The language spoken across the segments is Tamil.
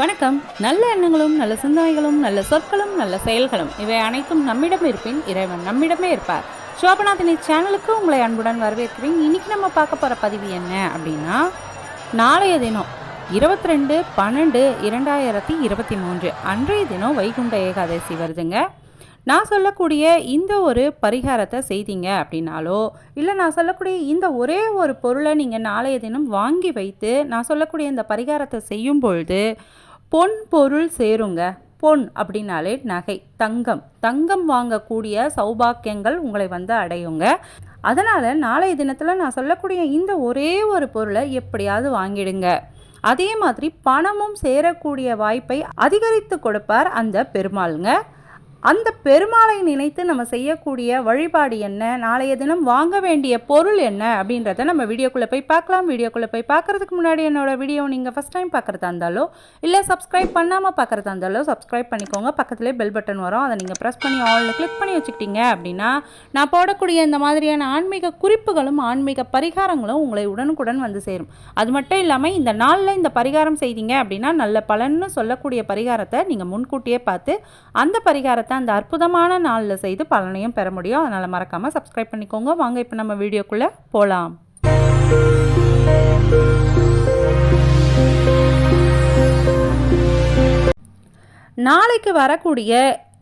வணக்கம். நல்ல எண்ணங்களும் நல்ல சிந்தனைகளும் நல்ல சொற்களும் நல்ல செயல்களும் இவை அனைத்தும் நம்மிடம் இருப்பின் இறைவன் நம்மிடமே இருப்பார். சோபநாதினி சேனலுக்கு உங்களை அன்புடன் வரவேற்கிறேன். இன்னைக்கு நம்ம பார்க்க போகிற பதிவு என்ன அப்படின்னா நாளைய தினம் இருபத்தி ரெண்டு பன்னெண்டு இரண்டாயிரத்தி இருபத்தி மூன்று அன்றைய தினம் வைகுண்ட ஏகாதசி வருதுங்க. நான் சொல்லக்கூடிய இந்த ஒரு பரிகாரத்தை செய்தீங்க அப்படின்னாலோ இல்லை நான் சொல்லக்கூடிய இந்த ஒரே ஒரு பொருளை நீங்கள் நாளைய தினம் வாங்கி வைத்து நான் சொல்லக்கூடிய இந்த பரிகாரத்தை செய்யும் பொழுது பொன் பொருள் சேருங்க. பொன் அப்படின்னாலே நகை தங்கம். தங்கம் வாங்கக்கூடிய சௌபாக்கியங்கள் உங்களை வந்து அடையுங்க. அதனால் நாளைய தினத்தில் நான் சொல்லக்கூடிய இந்த ஒரே ஒரு பொருளை எப்படியாவது வாங்கிடுங்க. அதே மாதிரி பணமும் சேரக்கூடிய வாய்ப்பை அதிகரித்து கொடுப்பார் அந்த பெருமாளுங்க. அந்த பெருமாளை நினைத்து நம்ம செய்யக்கூடிய வழிபாடு என்ன? நாளைய தினம் வாங்க வேண்டிய பொருள் என்ன? அப்படின்றத நம்ம வீடியோக்குள்ளே போய் பார்க்கலாம். வீடியோக்குள்ளே போய் பார்க்குறதுக்கு முன்னாடி என்னோடய வீடியோ நீங்கள் ஃபஸ்ட் டைம் பார்க்குறதா இருந்தாலோ இல்லை சப்ஸ்கிரைப் பண்ணாமல் பார்க்குறதா இருந்தாலோ சப்ஸ்கிரைப் பண்ணிக்கோங்க. பக்கத்துலேயே பெல் பட்டன் வரும். அதை நீங்கள் ப்ரெஸ் பண்ணி ஆலில் கிளிக் பண்ணி வச்சுக்கிட்டீங்க அப்படின்னா நான் போடக்கூடிய இந்த மாதிரியான ஆன்மீக குறிப்புகளும் ஆன்மீக பரிகாரங்களும் உங்களை உடனுக்குடன் வந்து சேரும். அது மட்டும் இல்லாமல் இந்த நாளில் இந்த பரிகாரம் செய்தீங்க அப்படின்னா நல்ல பலன்னு சொல்லக்கூடிய பரிகாரத்தை நீங்கள் முன்கூட்டியே பார்த்து அந்த பரிகாரத்தை அந்த அற்புதமான நாளில் செய்து பலனையும் பெற முடியும். அதனால் மறக்காமல் சப்ஸ்கிரைப் பண்ணிக்கோங்க. வாங்க இப்போ நம்ம வீடியோக்குள்ளே போகலாம் நாளைக்கு வரக்கூடிய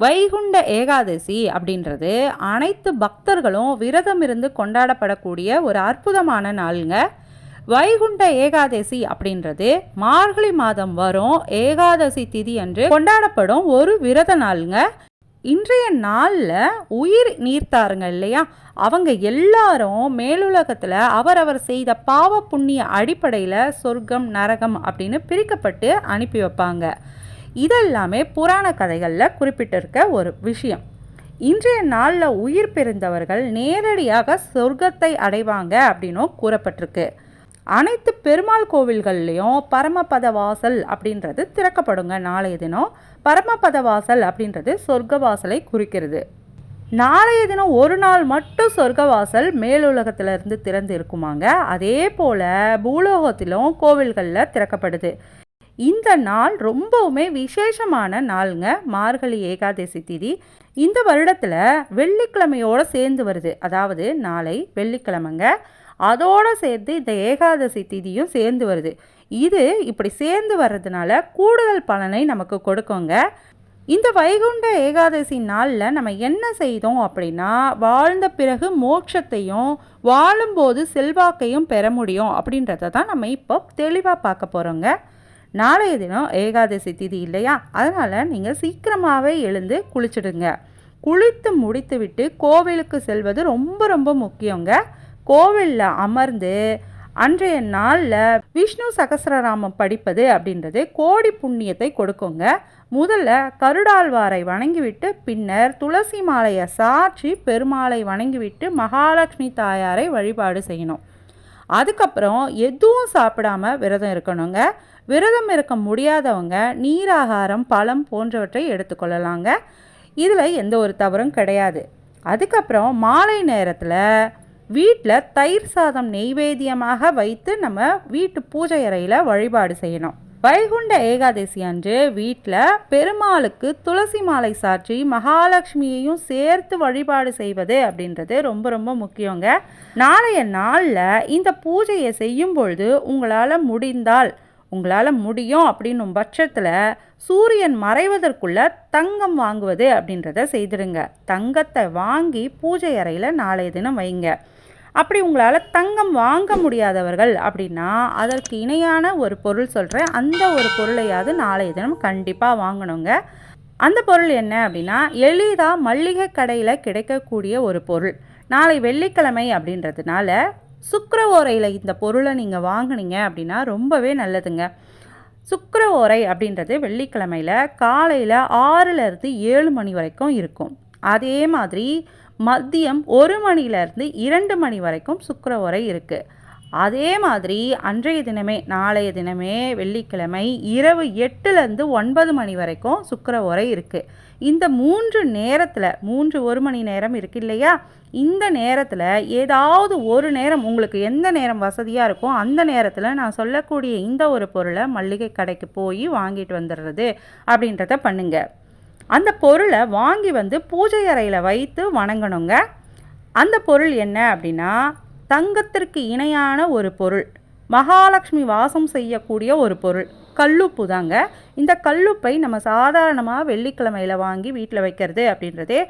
வைகுண்ட ஏகாதசி அப்படின்றது அனைத்து பக்தர்களும் விரதம் இருந்து கொண்டாடப்படக்கூடிய ஒரு அற்புதமான நாளுங்க. வைகுண்ட ஏகாதசி அப்படின்றது மார்கழி மாதம் வரும். ஏகாதசி திதி அன்று கொண்டாடப்படும் ஒரு விரத நாளுங்க. இன்றைய நாளில் உயிர் நீர்த்தாருங்க இல்லையா? அவங்க எல்லாரும் மேலுலகத்தில் அவரவர் செய்த பாவ புண்ணிய அடிப்படையில் சொர்க்கம் நரகம் அப்படின்னு பிரிக்கப்பட்டு அனுப்பி வைப்பாங்க. இதெல்லாமே புராண கதைகளில் குறிப்பிட்டிருக்க ஒரு விஷயம். இன்றைய நாளில் உயிர் பிறந்தவர்கள் நேரடியாக சொர்க்கத்தை அடைவாங்க அப்படின்னும் கூறப்பட்டிருக்கு. அனைத்து பெருமாள் கோவில்கள்லேயும் பரமபத வாசல் அப்படின்றது திறக்கப்படுங்க நாளைய தினம். பரமபத வாசல் அப்படின்றது சொர்க்க வாசலை குறிக்கிறது. நாளைய தினம் ஒரு நாள் மட்டும் சொர்க்கவாசல் மேலுலகத்திலிருந்து திறந்து இருக்குமாங்க அதே போல் பூலோகத்திலும் கோவில்களில் திறக்கப்படுது. இந்த நாள் ரொம்பவுமே விசேஷமான நாளுங்க. மார்கழி ஏகாதசி திதி. இந்த வருடத்தில் வெள்ளிக்கிழமையோடு சேர்ந்து வருது. அதாவது நாளை வெள்ளிக்கிழமைங்க. அதோடு சேர்த்து இந்த ஏகாதசி திதியும் சேர்ந்து வருது. இது இப்படி சேர்ந்து வர்றதுனால கூடுதல் பலனை நமக்கு கொடுக்குங்க. இந்த வைகுண்ட ஏகாதசி நாளில் நம்ம என்ன செய்தோம் அப்படின்னா வாழ்ந்த பிறகு மோட்சத்தையும் வாழும்போது செல்வாக்கையும் பெற முடியும் அப்படின்றத தான் நம்ம இப்போ தெளிவாக பார்க்க போகிறோங்க நாளைய தினம் ஏகாதசி திதி இல்லையா? அதனால் நீங்கள் சீக்கிரமாகவே எழுந்து குளிச்சிடுங்க. குளித்து முடித்துவிட்டு கோவிலுக்கு செல்வது ரொம்ப ரொம்ப முக்கியங்க. கோவிலில் அமர்ந்து அன்றைய நாளில் விஷ்ணு சகசிரராமம் படிப்பது அப்படின்றது கோடி புண்ணியத்தை கொடுக்குங்க. முதல்ல கருடாழ்வாரை வணங்கிவிட்டு பின்னர் துளசி மாலையை சாற்றி பெருமாளை வணங்கிவிட்டு மகாலட்சுமி தாயாரை வழிபாடு செய்யணும். அதுக்கப்புறம் எதுவும் சாப்பிடாம விரதம் இருக்கணுங்க. விரதம் இருக்க முடியாதவங்க நீராகாரம் பழம் போன்றவற்றை எடுத்துக்கொள்ளலாங்க. இதில் எந்த ஒரு தவறும் கிடையாது. அதுக்கப்புறம் மாலை நேரத்தில் வீட்டில் தயிர் சாதம் நெய்வேத்தியமாக வைத்து நம்ம வீட்டு பூஜை அறையில் வழிபாடு செய்யணும். வைகுண்ட ஏகாதசி அன்று வீட்டில் பெருமாளுக்கு துளசி மாலை சாற்றி மகாலட்சுமியையும் சேர்த்து வழிபாடு செய்வது அப்படின்றது ரொம்ப ரொம்ப முக்கியங்க. நாளைய நாளில் இந்த பூஜையை செய்யும் பொழுது உங்களால் முடிந்தால் உங்களால் முடியும் அப்படின்னும் பட்சத்தில் சூரியன் மறைவதற்குள்ள தங்கம் வாங்குவது அப்படின்றத செய்திடுங்க. தங்கத்தை வாங்கி பூஜை அறையில் நாளைய தினம் வைங்க. அப்படி உங்களால் தங்கம் வாங்க முடியாதவர்கள் அப்படின்னா அதற்கு இணையான ஒரு பொருள் சொல்கிறேன் அந்த ஒரு பொருளையாவது நாளைய தினம் கண்டிப்பாக வாங்கணுங்க. அந்த பொருள் என்ன அப்படின்னா எளிதாக மல்லிகை கடையில் கிடைக்கக்கூடிய ஒரு பொருள். நாளை வெள்ளிக்கிழமை அப்படின்றதுனால சுக்கர ஓரையில் இந்த பொருளை நீங்கள் வாங்கினீங்க அப்படின்னா ரொம்பவே நல்லதுங்க. சுக்கர ஓரை அப்படின்றது வெள்ளிக்கிழமையில் காலையில் ஆறுலேருந்து ஏழு மணி வரைக்கும் இருக்கும். அதே மாதிரி மதியம் ஒரு மணிலேருந்து இரண்டு மணி வரைக்கும் சுக்கர ஓரை இருக்குது அதே மாதிரி அன்றைய தினமே நாளைய தினமே வெள்ளிக்கிழமை இரவு எட்டுலேருந்து ஒன்பது மணி வரைக்கும் சுக்கர உரை இருக்குது இந்த மூன்று நேரத்தில் மூன்று ஒரு மணி நேரம் இருக்கு இல்லையா? இந்த நேரத்தில் ஏதாவது ஒரு நேரம் உங்களுக்கு எந்த நேரம் வசதியாக இருக்கோ அந்த நேரத்தில் நான் சொல்லக்கூடிய இந்த ஒரு பொருளை மளிகை கடைக்கு போய் வாங்கிட்டு வந்துடுறது அப்படின்றத பண்ணுங்க. அந்த பொருளை வாங்கி வந்து பூஜை அறையில் வைத்து வணங்கணுங்க. அந்த பொருள் என்ன அப்படின்னா தங்கத்திற்கு இணையான ஒரு பொருள். மகாலட்சுமி வாசம் செய்யக்கூடிய ஒரு பொருள். கல்லுப்பு தாங்க. இந்த கல்லுப்பை நம்ம சாதாரணமாக வெள்ளிக்கிழமையில் வாங்கி வீட்டில் வைக்கிறது அப்படின்றதே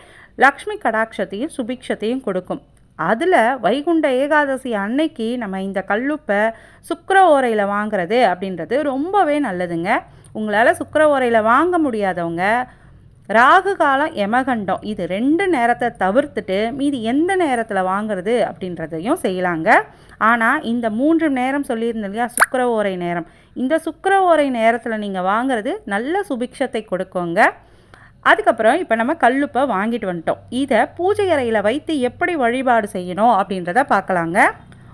லக்ஷ்மி கடாட்சத்தையும் சுபிக்ஷத்தையும் கொடுக்கும். அதில் வைகுண்ட ஏகாதசி அன்னைக்கு நம்ம இந்த கல்லுப்பை சுக்கர ஓரையில் வாங்குறது அப்படின்றது ரொம்பவே நல்லதுங்க. உங்களால் சுக்கர ஓரையில் வாங்க முடியாதவங்க ராகு காலம் யமகண்டம். இது ரெண்டு நேரத்தை தவிர்த்துட்டு மீதி எந்த நேரத்தில் வாங்குறது அப்படின்றதையும் செய்யலாங்க. ஆனால் இந்த மூன்று நேரம் சொல்லியிருந்தேன் இல்லையா? சுக்கர ஓரை நேரம். இந்த சுக்கர ஓரை நேரத்தில் நீங்கள் வாங்குறது நல்ல சுபிக்ஷத்தை கொடுக்குங்க. அதுக்கப்புறம் இப்போ நம்ம கல்லுப்பை வாங்கிட்டு வந்துட்டோம். இதை பூஜை அறையில் வைத்து எப்படி வழிபாடு செய்யணும் அப்படின்றத பார்க்கலாங்க.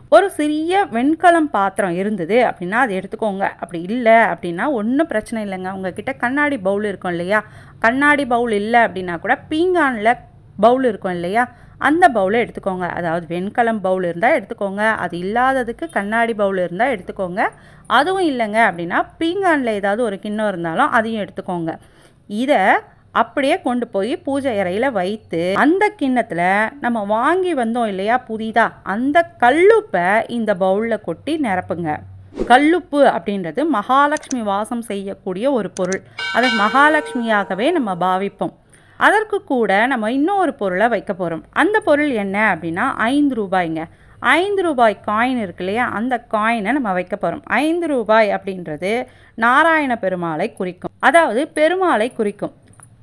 ஒரு சிறிய வெண்கலம் பாத்திரம் இருந்தது அப்படின்னா அதை எடுத்துக்கோங்க. அப்படி இல்லை அப்படின்னா ஒன்றும் பிரச்சனை இல்லைங்க. உங்ககிட்ட கண்ணாடி பவுல் இருக்கும் இல்லையா? கண்ணாடி பவுல் இல்லை அப்படின்னா கூட பீங்கானில் பவுல் இருக்கும் இல்லையா? அந்த பவுலை எடுத்துக்கோங்க. அதாவது வெண்கலம் பவுல் இருந்தால் எடுத்துக்கோங்க. அது இல்லாததுக்கு கண்ணாடி பவுல் இருந்தால் எடுத்துக்கோங்க. அதுவும் இல்லைங்க அப்படின்னா பீங்கானில் ஏதாவது ஒரு கிண்ணம் இருந்தாலும் அதையும் எடுத்துக்கோங்க. இதை அப்படியே கொண்டு போய் பூஜை அறையில் வைத்து அந்த கிண்ணத்தில் நம்ம வாங்கி வந்தோம் இல்லையா புதிதாக அந்த கல்லுப்பை இந்த பவுலில் கொட்டி நிரப்புங்க. கல்லுப்பு அப்படின்றது மகாலட்சுமி வாசம் செய்யக்கூடிய ஒரு பொருள். அதை மகாலட்சுமியாகவே நம்ம பாவிப்போம். அதற்கு கூட நம்ம இன்னொரு பொருளை வைக்க போகிறோம் அந்த பொருள் என்ன அப்படின்னா ஐந்து ரூபாய்ங்க. ஐந்து ரூபாய் காயின் இருக்கு இல்லையா? அந்த காயினை நம்ம வைக்க போகிறோம் ஐந்து ரூபாய் அப்படின்றது நாராயண பெருமாளை குறிக்கும். அதாவது பெருமாளை குறிக்கும்.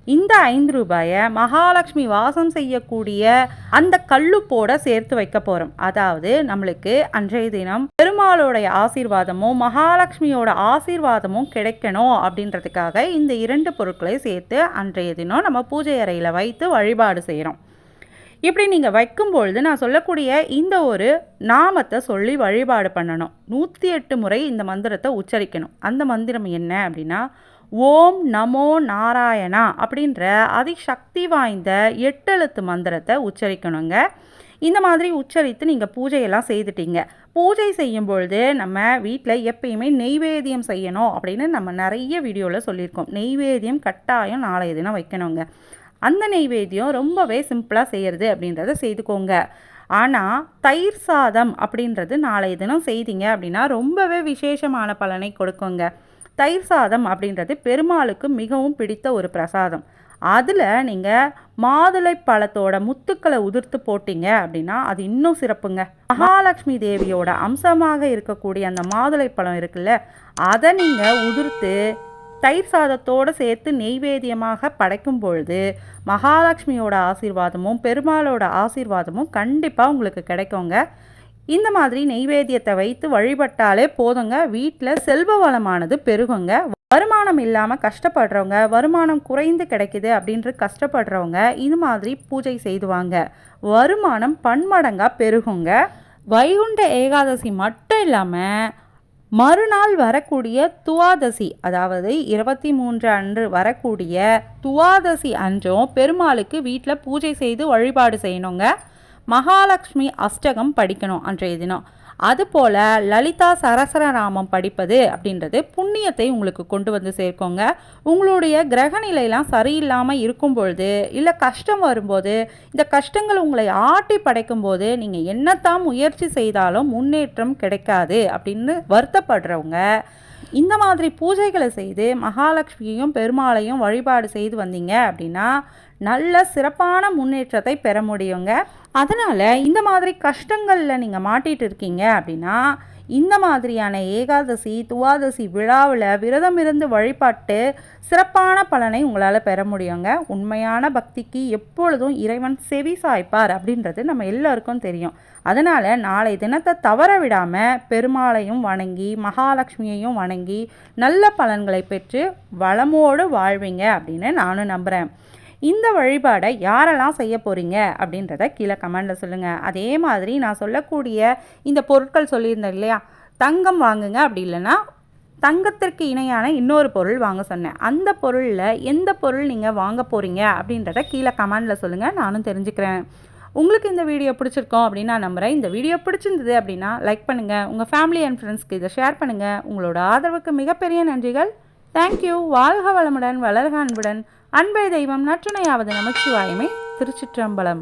இந்த ஐந்து ரூபாயை மகாலட்சுமி வாசம் செய்யக்கூடிய அந்த கல்லுப்போட சேர்த்து வைக்க போகிறோம் அதாவது நம்மளுக்கு அன்றைய தினம் பெருமாளோடைய ஆசீர்வாதமும் மகாலட்சுமியோட ஆசீர்வாதமும் கிடைக்கணும் அப்படின்றதுக்காக இந்த இரண்டு பொருட்களை சேர்த்து அன்றைய தினம் நம்ம பூஜை அறையில் வைத்து வழிபாடு செய்கிறோம் இப்படி நீங்கள் வைக்கும்பொழுது நான் சொல்லக்கூடிய இந்த ஒரு நாமத்தை சொல்லி வழிபாடு பண்ணணும். நூற்றி எட்டு முறை இந்த மந்திரத்தை உச்சரிக்கணும். அந்த மந்திரம் என்ன அப்படின்னா ஓம் நமோ நாராயணா அப்படின்ற அதிசக்தி வாய்ந்த எட்டெழுத்து மந்திரத்தை உச்சரிக்கணுங்க. இந்த மாதிரி உச்சரித்து நீங்கள் பூஜையெல்லாம் செய்துட்டீங்க. பூஜை செய்யும் பொழுது நம்ம வீட்டில் எப்பயுமே நெய்வேத்தியம் செய்யணும் அப்படின்னு நம்ம நிறைய வீடியோவில் சொல்லியிருக்கோம். நெய்வேத்தியம் கட்டாயம் நாளைய தினம் வைக்கணுங்க. அந்த நெய்வேத்தியம் ரொம்பவே சிம்பிளாக செய்கிறது அப்படின்றத செய்துக்கோங்க. ஆனால் தயிர் சாதம் அப்படின்றது நாளைய தினம் செய்தீங்க அப்படின்னா ரொம்பவே விசேஷமான பலனை கொடுக்குங்க. தயிர் சாதம் அப்படின்றது பெருமாளுக்கு மிகவும் பிடித்த ஒரு பிரசாதம். அதில் நீங்கள் மாதுளை பழத்தோட முத்துக்களை உதிர்த்து போட்டீங்க அப்படின்னா அது இன்னும் சிறப்புங்க. மகாலட்சுமி தேவியோட அம்சமாக இருக்கக்கூடிய அந்த மாதுளை பழம் இருக்குல்ல அதை நீங்கள் உதிர்த்து தயிர் சாதத்தோடு சேர்த்து நெய்வேத்தியமாக படைக்கும் பொழுது மகாலட்சுமியோட ஆசீர்வாதமும் பெருமாளோட ஆசீர்வாதமும் கண்டிப்பாக உங்களுக்கு கிடைக்குங்க. இந்த மாதிரி நெய்வேத்தியத்தை வைத்து வழிபட்டாலே போதுங்க. வீட்டில் செல்வ வளமானது பெருகுங்க. வருமானம் இல்லாமல் கஷ்டப்படுறவங்க வருமானம் குறைந்து கிடைக்குது அப்படின்ட்டு கஷ்டப்படுறவங்க இது மாதிரி பூஜை செய்துவாங்க. வருமானம் பன்மடங்காக பெருகுங்க. வைகுண்ட ஏகாதசி மட்டும் இல்லாமல் மறுநாள் வரக்கூடிய துவாதசி அதாவது இருபத்தி மூன்று அன்று வரக்கூடிய துவாதசி அன்றும் பெருமாளுக்கு வீட்டில் பூஜை செய்து வழிபாடு செய்யணுங்க. மகாலட்சுமி அஷ்டகம் படிக்கணும் அன்றைய தினம். அதுபோல் லலிதா சரசரநாமம் படிப்பது அப்படின்றது புண்ணியத்தை உங்களுக்கு கொண்டு வந்து சேர்க்கோங்க. உங்களுடைய கிரகநிலையெல்லாம் சரியில்லாமல் இருக்கும் பொழுது இல்லை கஷ்டம் வரும்போது இந்த கஷ்டங்கள் உங்களை ஆட்டி படைக்கும் போது நீங்கள் என்னத்தான் முயற்சி செய்தாலும் முன்னேற்றம் கிடைக்காது அப்படின்னு வருத்தப்படுறவங்க. இந்த மாதிரி பூஜைகளை செய்து மகாலட்சுமியையும் பெருமாளையும் வழிபாடு செய்து வந்தீங்க அப்படின்னா நல்ல சிறப்பான முன்னேற்றத்தை பெற முடியுங்க. அதனால் இந்த மாதிரி கஷ்டங்களில் நீங்கள் மாட்டிகிட்டு இருக்கீங்க அப்படின்னா இந்த மாதிரியான ஏகாதசி துவாதசி விழாவில் விரதம் இருந்து வழிபாட்டு சிறப்பான பலனை உங்களால் பெற முடியுங்க. உண்மையான பக்திக்கு எப்பொழுதும் இறைவன் செவி சாய்ப்பார் அப்படின்றது நம்ம எல்லோருக்கும் தெரியும். அதனால் நாளை தினத்தை தவற விடாமல் பெருமாளையும் வணங்கி மகாலட்சுமியையும் வணங்கி நல்ல பலன்களை பெற்று வளமோடு வாழ்வீங்க அப்படின்னு நானும் நம்புகிறேன் இந்த வழிபாடை யாரெல்லாம் செய்ய போகிறீங்க அப்படின்றத கீழே கமெண்டில் சொல்லுங்கள் அதே மாதிரி நான் சொல்லக்கூடிய இந்த பொருட்கள் சொல்லியிருந்தேன் இல்லையா? தங்கம் வாங்குங்க அப்படி இல்லைன்னா தங்கத்திற்கு இணையான இன்னொரு பொருள் வாங்க சொன்னேன். அந்த பொருளில் எந்த பொருள் நீங்கள் வாங்க போகிறீங்க அப்படின்றத கீழே கமெண்டில் சொல்லுங்கள் நானும் தெரிஞ்சுக்கிறேன். உங்களுக்கு இந்த வீடியோ பிடிச்சிருக்கோம் அப்படின்னு நான் நம்புகிறேன் இந்த வீடியோ பிடிச்சிருந்தது அப்படின்னா லைக் பண்ணுங்கள் உங்கள் ஃபேமிலி அண்ட் ஃப்ரெண்ட்ஸ்க்கு இதை ஷேர் பண்ணுங்கள் உங்களோட ஆதரவுக்கு மிகப்பெரிய நன்றிகள். தேங்க்யூ வாழ்க வளமுடன் வளர்க அன்புடன். அன்பை தெய்வம் நற்றுணையாவது நமச்சிவாயமே திருச்சிற்றம்பலம்.